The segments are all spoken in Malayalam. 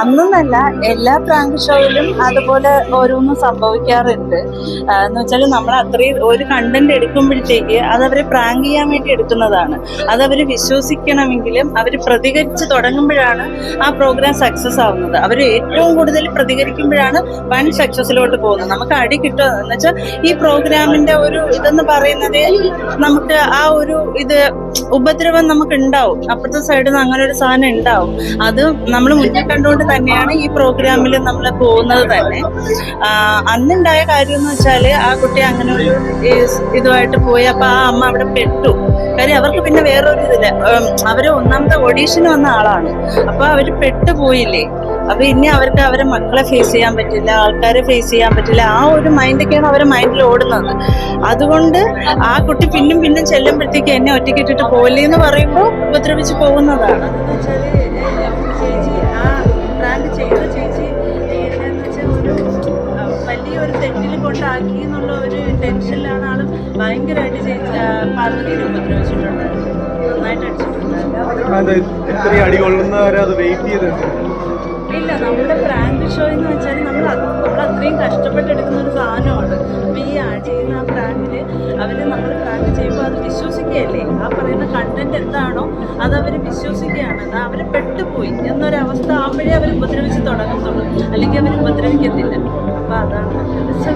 അന്നല്ല എല്ലാ പ്രാങ്ക് ഷോയിലും അതുപോലെ ഓരോന്നും സംഭവിക്കാറുണ്ട്. എന്ന് വെച്ചാൽ നമ്മൾ അത്രയും ഒരു കണ്ടന്റ് എടുക്കുമ്പോഴത്തേക്ക് അത് അവരെ പ്രാങ്ക് ചെയ്യാൻ വേണ്ടി എടുക്കുന്നതാണ്. അത് അവർ വിശ്വസിക്കണമെങ്കിലും അവർ പ്രതികരിച്ച് തുടങ്ങുമ്പോഴാണ് ആ പ്രോഗ്രാം സക്സസ് ആവുന്നത്. അവർ ഏറ്റവും കൂടുതൽ പ്രതികരിക്കുമ്പോഴാണ് വൻ സക്സസിലോട്ട് പോകുന്നത്. നമുക്ക് അടി കിട്ടുക. എന്ന് വെച്ചാൽ ഈ പ്രോഗ്രാമിന്റെ ഒരു ഇതെന്ന് പറയുന്നത് നമുക്ക് ആ ഒരു ഇത് ഉപദ്രവം നമുക്ക് ഉണ്ടാവും അപ്പുറത്തെ സൈഡിൽ നിന്ന് അങ്ങനെ ഒരു സാധനം ഉണ്ടാവും. അത് നമ്മൾ മുന്നിൽ കണ്ടുകൊണ്ട് തന്നെയാണ് ഈ പ്രോഗ്രാമിൽ നമ്മൾ പോകുന്നത് തന്നെ. അന്നുണ്ടായ കാര്യം എന്ന് വെച്ചാൽ ആ കുട്ടി അങ്ങനെ ഒരു ഇതുമായിട്ട് പോയി അപ്പൊ ആ അമ്മ അവിടെ പെട്ടു. കാര്യം അവർക്ക് പിന്നെ വേറൊരു ഇതില്ല. അവർ ഒന്നാമത്തെ ഓഡീഷന് വന്ന ആളാണ്. അപ്പൊ അവർ പെട്ടുപോയില്ലേ അപ്പൊ ഇനി അവർക്ക് അവരെ മക്കളെ ഫേസ് ചെയ്യാൻ പറ്റില്ല ആൾക്കാരെ ഫേസ് ചെയ്യാൻ പറ്റില്ല. ആ ഒരു മൈൻഡൊക്കെയാണ് അവരെ മൈൻഡിൽ ഓടുന്നത്. അതുകൊണ്ട് ആ കുട്ടി പിന്നും പിന്നും ചെല്ലുമ്പോഴത്തേക്ക് എന്നെ ഒറ്റയ്ക്കിട്ടിട്ട് പോയില്ലേ എന്ന് പറയുമ്പോൾ ഉപദ്രവിച്ച് പോകുന്നതാണ്. കൊണ്ടാക്കി എന്നുള്ള ഒരു ടെൻഷനിലാണ് ആൾ ഭയങ്കരമായിട്ട് പാർവതിനെ ഉപദ്രവിച്ചിട്ടുണ്ട്. നന്നായിട്ട് അടിച്ചിട്ടുണ്ട്. ഇല്ല നമ്മുടെ പ്രാങ്ക് ഷോ എന്ന് വെച്ചാൽ നമ്മൾ നമ്മൾ അത്രയും കഷ്ടപ്പെട്ടെടുക്കുന്ന ഒരു സാധനമാണ്. അപ്പോൾ ഈ ചെയ്യുന്ന ആ പ്രാങ്കിൽ അവർ നമ്മൾ പ്രാങ്ക് ചെയ്യുമ്പോൾ അത് വിശ്വസിക്കുകയല്ലേ? ആ പറയുന്ന കണ്ടന്റ് എന്താണോ അത് അവർ വിശ്വസിക്കുകയാണ്. അവർ അവർ പെട്ടുപോയി. എന്നൊരവസ്ഥ ആകുമ്പോഴേ അവർ ഉപദ്രവിച്ച് തുടങ്ങത്തുള്ളൂ. അല്ലെങ്കിൽ അവർ ഉപദ്രവിക്കത്തില്ല. അപ്പോൾ അതാണ്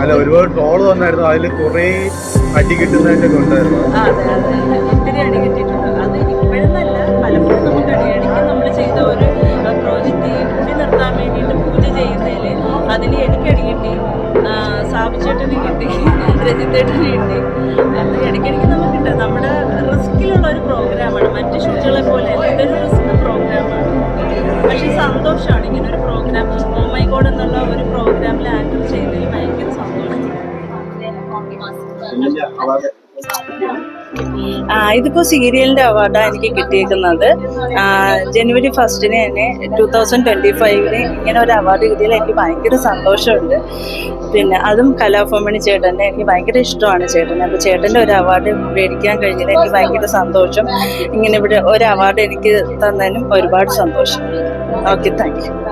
അല്ല ഒരുപാട് ട്രോൾ വന്നായിരുന്നു. അതിൽ കുറേ അടി കിട്ടുന്നതിന്റെ ഉണ്ടായിരുന്നു. അതെ അതെ ഒത്തിരി അടി കിട്ടിയിട്ടുണ്ട്. അത് ഇപ്പോഴെന്നല്ല പലപ്പോഴും നമുക്ക് അടിയടിക്ക് നമ്മൾ ചെയ്ത ഒരു പ്രോജക്റ്റ് കൂടി നിർത്താൻ വേണ്ടിയിട്ട് പൂജ ചെയ്യുന്നതിൽ അതിൽ എനിക്ക് അടി കിട്ടി. ആ, സാബുചേട്ടന് കിട്ടി. രജിത്തേട്ടന് കിട്ടി. അത് ഇടയ്ക്കിടയ്ക്ക് സന്തോഷമാണ് ഇങ്ങനെ ഒരു പ്രോഗ്രാം ഓ മൈ ഗോഡ് എന്നുള്ള ഒരു പ്രോഗ്രാമിൽ ആങ്കർ ചെയ്യുന്നതിൽ ഭയങ്കര സന്തോഷം. ഇതിപ്പോ സീരിയലിന്റെ അവാർഡാണ് എനിക്ക് കിട്ടിയിരിക്കുന്നത് ജനുവരി ഫസ്റ്റിന് തന്നെ ടൂ തൗസൻഡ് ട്വന്റി ഫൈവിന് ഇങ്ങനെ ഒരു അവാർഡ് കിട്ടിയതിൽ എനിക്ക് ഭയങ്കര സന്തോഷമുണ്ട്. പിന്നെ അതും കലാഭവമണി ചേട്ടന്റെ എനിക്ക് ഭയങ്കര ഇഷ്ടമാണ് ചേട്ടനെ. അപ്പോൾ ചേട്ടന്റെ ഒരു അവാർഡ് മേടിക്കാൻ കഴിഞ്ഞതിൽ എനിക്ക് ഭയങ്കര സന്തോഷം. ഇങ്ങനെ ഇവിടെ ഒരു അവാർഡ് എനിക്ക് തന്നതിനും ഒരുപാട് സന്തോഷം. Okay thank you